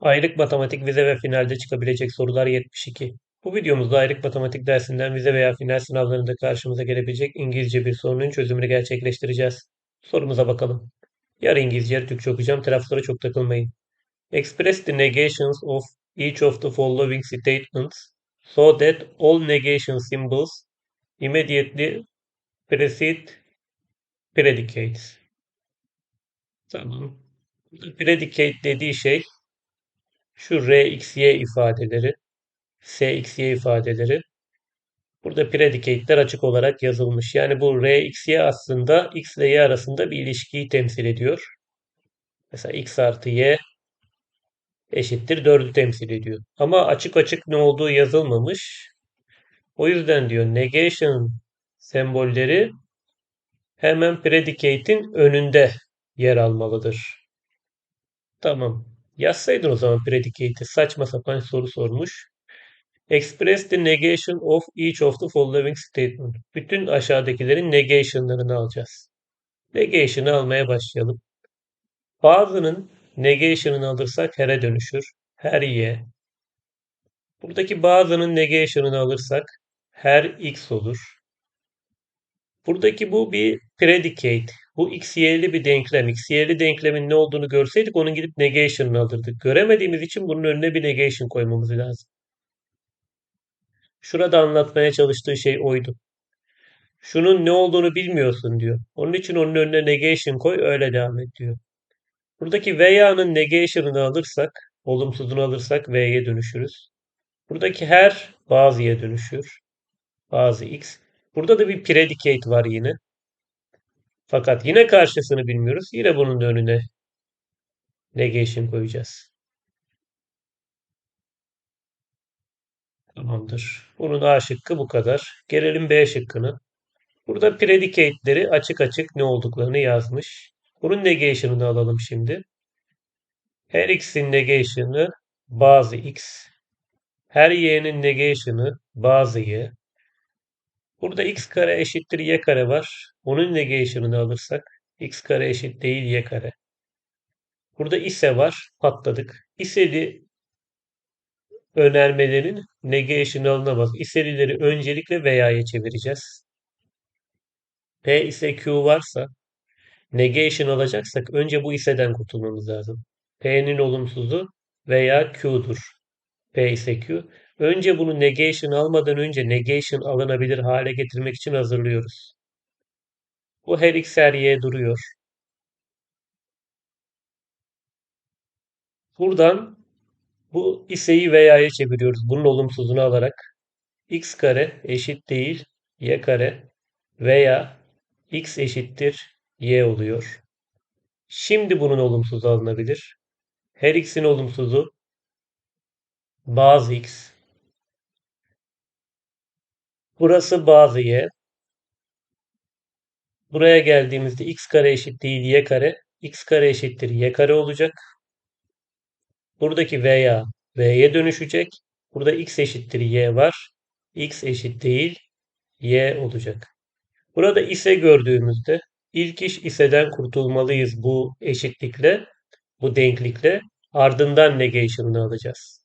Ayrık matematik vize ve finalde çıkabilecek sorular 72. Bu videomuzda ayrık matematik dersinden vize veya final sınavlarında karşımıza gelebilecek İngilizce bir sorunun çözümünü gerçekleştireceğiz. Sorumuza bakalım. Yarı İngilizce, yarı Türkçe okuyacağım. Taraflara çok takılmayın. Express the negations of each of the following statements so that all negation symbols immediately precede predicates. Tamam. Predicate dediği şey şu R, X, Y ifadeleri, S, X, Y ifadeleri burada predicate'ler açık olarak yazılmış. Yani bu R, X, Y aslında X ile Y arasında bir ilişkiyi temsil ediyor. Mesela X artı Y eşittir 4'ü temsil ediyor. Ama açık açık ne olduğu yazılmamış. O yüzden diyor negation sembolleri hemen predicate'in önünde yer almalıdır. Tamam. Yazsaydın o zaman predicate'i. Saçma sapan soru sormuş. Express the negation of each of the following statement. Bütün aşağıdakilerin negation'larını alacağız. Negation'ı almaya başlayalım. Bazının negation'ını alırsak her'e dönüşür. Her y. Buradaki bazının negation'ını alırsak her x olur. Buradaki bu bir predicate. Bu x y'li bir denklem. x y'li denklemin ne olduğunu görseydik onun gidip negation'ını alırdık. Göremediğimiz için bunun önüne bir negation koymamız lazım. Şurada anlatmaya çalıştığı şey oydu. Şunun ne olduğunu bilmiyorsun diyor. Onun için onun önüne negation koy öyle devam et diyor. Buradaki veya'nın negation'ını alırsak, olumsuzunu alırsak v'ye dönüşürüz. Buradaki her bazıya dönüşür. Bazı x. Burada da bir predicate var yine. Fakat yine karşısını bilmiyoruz. Yine bunun önüne negation koyacağız. Tamamdır. Bunun A şıkkı bu kadar. Gelelim B şıkkına. Burada predicate'leri açık açık ne olduklarını yazmış. Bunun negation'ını alalım şimdi. Her x'in negation'ı bazı x. Her y'nin negation'ı bazı y. Burada x kare eşittir y kare var. Onun negation'ını alırsak x kare eşit değil y kare. Burada ise var. Patladık. İseli önermelerin negation'ı alınamaz. İselileri öncelikle veya'ya çevireceğiz. P ise Q varsa negation alacaksak önce bu iseden kurtulmamız lazım. P'nin olumsuzu veya Q'dur. P ise Q. Önce bunu negation almadan önce negation alınabilir hale getirmek için hazırlıyoruz. Bu her x her y duruyor. Buradan bu iseyi veya'ya çeviriyoruz. Bunun olumsuzunu alarak x kare eşit değil y kare veya x eşittir y oluyor. Şimdi bunun olumsuzu alınabilir. Her x'in olumsuzu bazı x. Burası bazı y. Buraya geldiğimizde x kare eşit değil y kare. x kare eşittir y kare olacak. Buradaki veya v'ye dönüşecek. Burada x eşittir y var. x eşit değil y olacak. Burada ise gördüğümüzde ilk iş iseden kurtulmalıyız bu eşitlikle, bu denklikle. Ardından negation'ını alacağız.